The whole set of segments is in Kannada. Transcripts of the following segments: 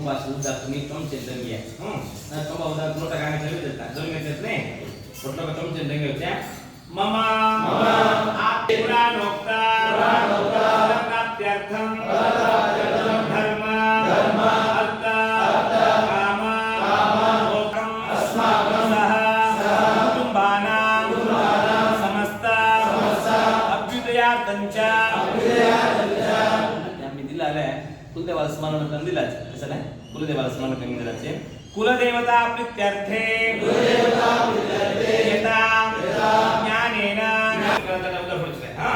tengok, coba sudah ni comce tengok. Hmm. Nah coba udah kalau tak kangen tengok tak. Jadi macam ni. Foto ke comce tengok ya. मम पुराणोक्ता फलप्राप्त्यर्थं धर्म अर्थ काम मोक्षम् अस्माकं सह कुटुम्बानां समस्त अभ्युदयार्थं च आम्ही दिला आलाय कुलदेवाला कुलदेवाला स्मरण करून दिलाचे कुलदेवता प्रीत्यर्थे यथा. ज्ञानेन. हा.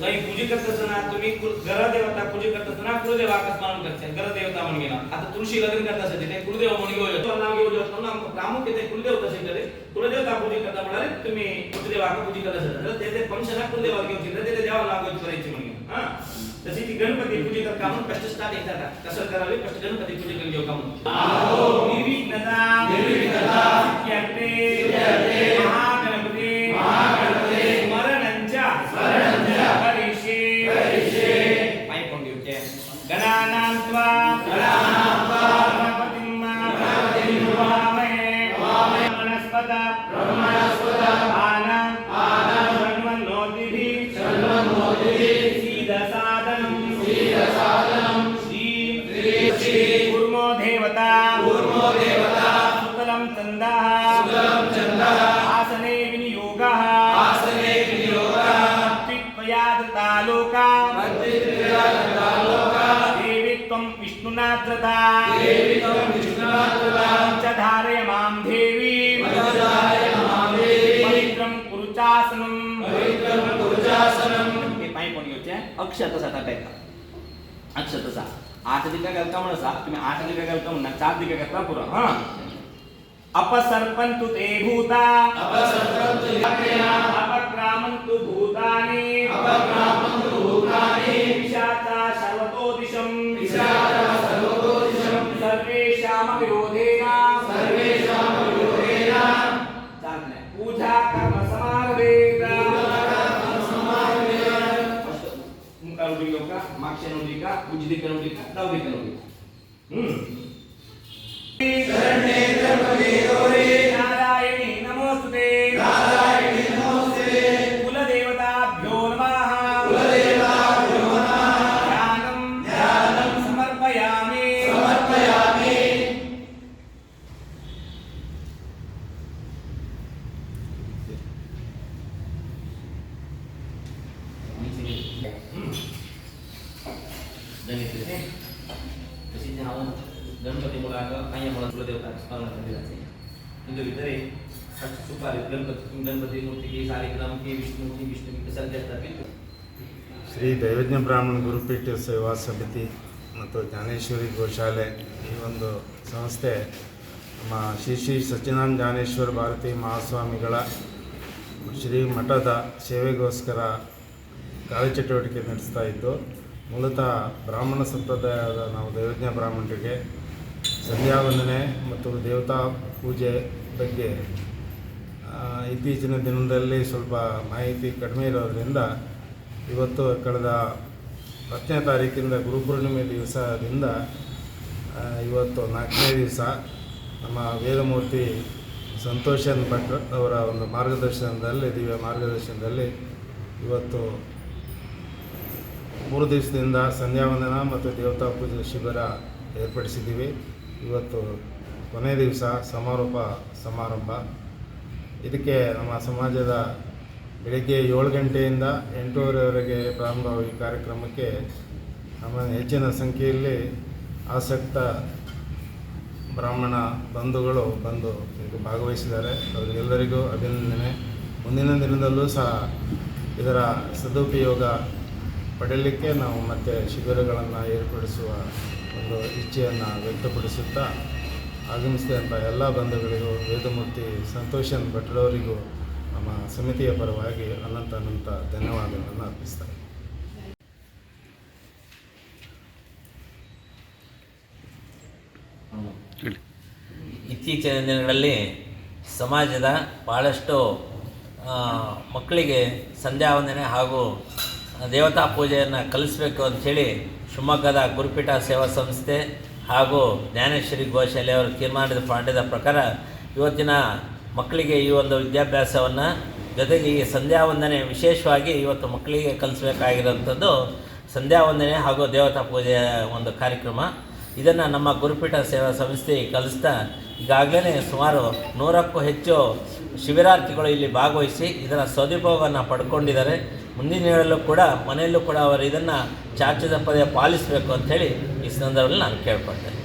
काही पूजे करत असताना तुम्ही घरदेवता पूजे करत असताना कुलदेवाका स्मरण करते घरदेवता म्हणून गेला. आता तुळशी लग्न करत असेल ते कुलदेव म्हणून घेऊ शकतो नाव घेऊ शकतो ना आमचं प्रामुख्य ते कुलदेव तसे करे कुलदेवता पूजे करता म्हणाले तुम्ही कुलदेवाका पूजे करत असेल. तर ते फंक्शन कुलदेवा घेऊ शकतो ते देवा नाव घेऊ करायचे म्हणून. हा. तशी ती गणपती पूजे करत का म्हणून कष्ट स्टार्ट येतात कसं करावे कष्ट गणपती पूजे करून घेऊ का म्हणून निर्विघ्नता निर्विघ्नता सिद्ध्यर्थे सिद्ध्यर्थे महागणपती महागणपती स्मरणंच्या स्मरणंच्या करिष्ये करिष्ये पाय कोण घेऊचे गणानां त्वा गणानां त्वा गणपतिं गणपतिं वामहे वामहे वनस्पत ब्रह्मणस्पत आनं देवता। सुकलं छन्दः। आसने विनियोगः। आसने विनियोगः। त्वित्वयादृता लोका त्वित्वयादृता त्वं विष्णुनाद्रता। च धारय मां देवी। धारय कुरुचासनं कुरुचासनं हे पाय कोणी होते आठ दिका घालता म्हणून सा तुम्ही आठ दिका घालता म्हणा चार दिका घालता पुरा हा अपसर्पन्तु ते भूता अपसर्पन्तु अपक्रामन्तु भूतानि अपक्रामन्तु भूतानि पूजने करोगे प्रभु करोगे हम्म। ಗಣಪತಿ ಮೂಲಕ ಕಾಯ ಮೂಲಕ ಅಷ್ಟು ಸುಪಾರಿ ವಿಷ್ಣುಮೂರ್ತಿ ಶ್ರೀ ದೈವಜ್ಞ ಬ್ರಾಹ್ಮಣ ಗುರುಪೀಠ ಸೇವಾ ಸಮಿತಿ ಮತ್ತು ಜ್ಞಾನೇಶ್ವರಿ ಗೋಶಾಲೆ ಈ ಒಂದು ಸಂಸ್ಥೆ, ನಮ್ಮ ಶ್ರೀ ಶ್ರೀ ಸತ್ಯನಾರಾಯಣ ಜ್ಞಾನೇಶ್ವರ ಭಾರತಿ ಮಹಾಸ್ವಾಮಿಗಳ ಶ್ರೀ ಮಠದ ಸೇವೆಗೋಸ್ಕರ ಕಾರ್ಯಚಟುವಟಿಕೆ ನಡೆಸ್ತಾ ಇದ್ದು ಮೂಲತಃ ಬ್ರಾಹ್ಮಣ ಸಂಪ್ರದಾಯದ ನಾವು ದೈವಜ್ಞ ಬ್ರಾಹ್ಮಣರಿಗೆ ಸಂಧ್ಯಾ ವಂದನೆ ಮತ್ತು ದೇವತಾ ಪೂಜೆ ಬಗ್ಗೆ ಇತ್ತೀಚಿನ ದಿನದಲ್ಲಿ ಸ್ವಲ್ಪ ಮಾಹಿತಿ ಕಡಿಮೆ ಇರೋದರಿಂದ ಇವತ್ತು ಕಳೆದ ಹತ್ತನೇ ತಾರೀಕಿಂದ ಗುರುಪೂರ್ಣಿಮೆ ದಿವಸದಿಂದ ಇವತ್ತು ನಾಲ್ಕನೇ ದಿವಸ ನಮ್ಮ ವೇದಮೂರ್ತಿ ಸಂತೋಷನ್ ಭಟ್ ಅವರ ಒಂದು ಮಾರ್ಗದರ್ಶನದಲ್ಲಿ, ದಿವ್ಯ ಮಾರ್ಗದರ್ಶನದಲ್ಲಿ ಇವತ್ತು ಮೂರು ದಿವಸದಿಂದ ಸಂಧ್ಯಾವಂದನ ಮತ್ತು ದೇವತಾ ಪೂಜೆ ಶಿಬಿರ ಏರ್ಪಡಿಸಿದ್ದೀವಿ. ಇವತ್ತು ಕೊನೆ ದಿವಸ ಸಮಾರೋಪ ಸಮಾರಂಭ. ಇದಕ್ಕೆ ನಮ್ಮ ಸಮಾಜದ ಬೆಳಿಗ್ಗೆ ಏಳು ಗಂಟೆಯಿಂದ ಎಂಟೂವರೆವರೆಗೆ ಪ್ರಾರಂಭವಾಗುವ ಈ ಕಾರ್ಯಕ್ರಮಕ್ಕೆ ನಮ್ಮ ಹೆಚ್ಚಿನ ಸಂಖ್ಯೆಯಲ್ಲಿ ಆಸಕ್ತ ಬ್ರಾಹ್ಮಣ ಬಂಧುಗಳು ಬಂದು ಇದು ಭಾಗವಹಿಸಿದ್ದಾರೆ. ಅವರಿಗೆಲ್ಲರಿಗೂ ಅಭಿನಂದನೆ. ಮುಂದಿನ ದಿನದಲ್ಲೂ ಸಹ ಇದರ ಸದುಪಯೋಗ ಪಡೆಯಲಿಕ್ಕೆ ನಾವು ಮತ್ತೆ ಶಿಬಿರಗಳನ್ನು ಏರ್ಪಡಿಸುವ ಒಂದು ಇಚ್ಛೆಯನ್ನು ವ್ಯಕ್ತಪಡಿಸುತ್ತಾ ಆಗಮಿಸಿದಂಥ ಎಲ್ಲ ಬಂಧುಗಳಿಗೂ, ವೇದಮೂರ್ತಿ ಸಂತೋಷನ್ ಭಟ್ರವರಿಗೂ ನಮ್ಮ ಸಮಿತಿಯ ಪರವಾಗಿ ಅನಂತ ಅನಂತ ಧನ್ಯವಾದಗಳನ್ನು ಅರ್ಪಿಸ್ತಾರೆ ಇತ್ತೀಚಿನ ದಿನಗಳಲ್ಲಿ ಸಮಾಜದ ಭಾಳಷ್ಟು ಮಕ್ಕಳಿಗೆ ಸಂಧ್ಯಾವಂದನೆ ಹಾಗೂ ದೇವತಾ ಪೂಜೆಯನ್ನು ಕಲಿಸಬೇಕು ಅಂಥೇಳಿ ಶಿವಮೊಗ್ಗದ ಗುರುಪೀಠ ಸೇವಾ ಸಂಸ್ಥೆ ಹಾಗೂ ಜ್ಞಾನೇಶ್ವರಿ ಗೋಶಾಲೆ ಅವರು ತೀರ್ಮಾನದ ಪಾಂಡ್ಯದ ಪ್ರಕಾರ ಇವತ್ತಿನ ಮಕ್ಕಳಿಗೆ ಈ ಒಂದು ವಿದ್ಯಾಭ್ಯಾಸವನ್ನು ಜೊತೆಗೆ ಈ ಸಂಧ್ಯಾ ವಂದನೆ ವಿಶೇಷವಾಗಿ ಇವತ್ತು ಮಕ್ಕಳಿಗೆ ಕಲಿಸಬೇಕಾಗಿರೋಂಥದ್ದು ಸಂಧ್ಯಾ ವಂದನೆ ಹಾಗೂ ದೇವತಾ ಪೂಜೆಯ ಒಂದು ಕಾರ್ಯಕ್ರಮ. ಇದನ್ನು ನಮ್ಮ ಗುರುಪೀಠ ಸೇವಾ ಸಂಸ್ಥೆ ಕಲಿಸ್ತಾ ಈಗಾಗಲೇ ಸುಮಾರು ನೂರಕ್ಕೂ ಹೆಚ್ಚು ಶಿಬಿರಾರ್ಥಿಗಳು ಇಲ್ಲಿ ಭಾಗವಹಿಸಿ ಇದರ ಸದುಪಯೋಗವನ್ನು ಪಡ್ಕೊಂಡಿದ್ದಾರೆ. ಮುಂದಿನ ದಿನಗಳಲ್ಲೂ ಕೂಡ, ಮನೆಯಲ್ಲೂ ಕೂಡ ಅವರು ಇದನ್ನು ಚಾಚದ ಪದೇ ಪಾಲಿಸಬೇಕು ಅಂಥೇಳಿ ಈ ಸಂದರ್ಭದಲ್ಲಿ ನಾನು ಕೇಳ್ಕೊಳ್ತೇನೆ.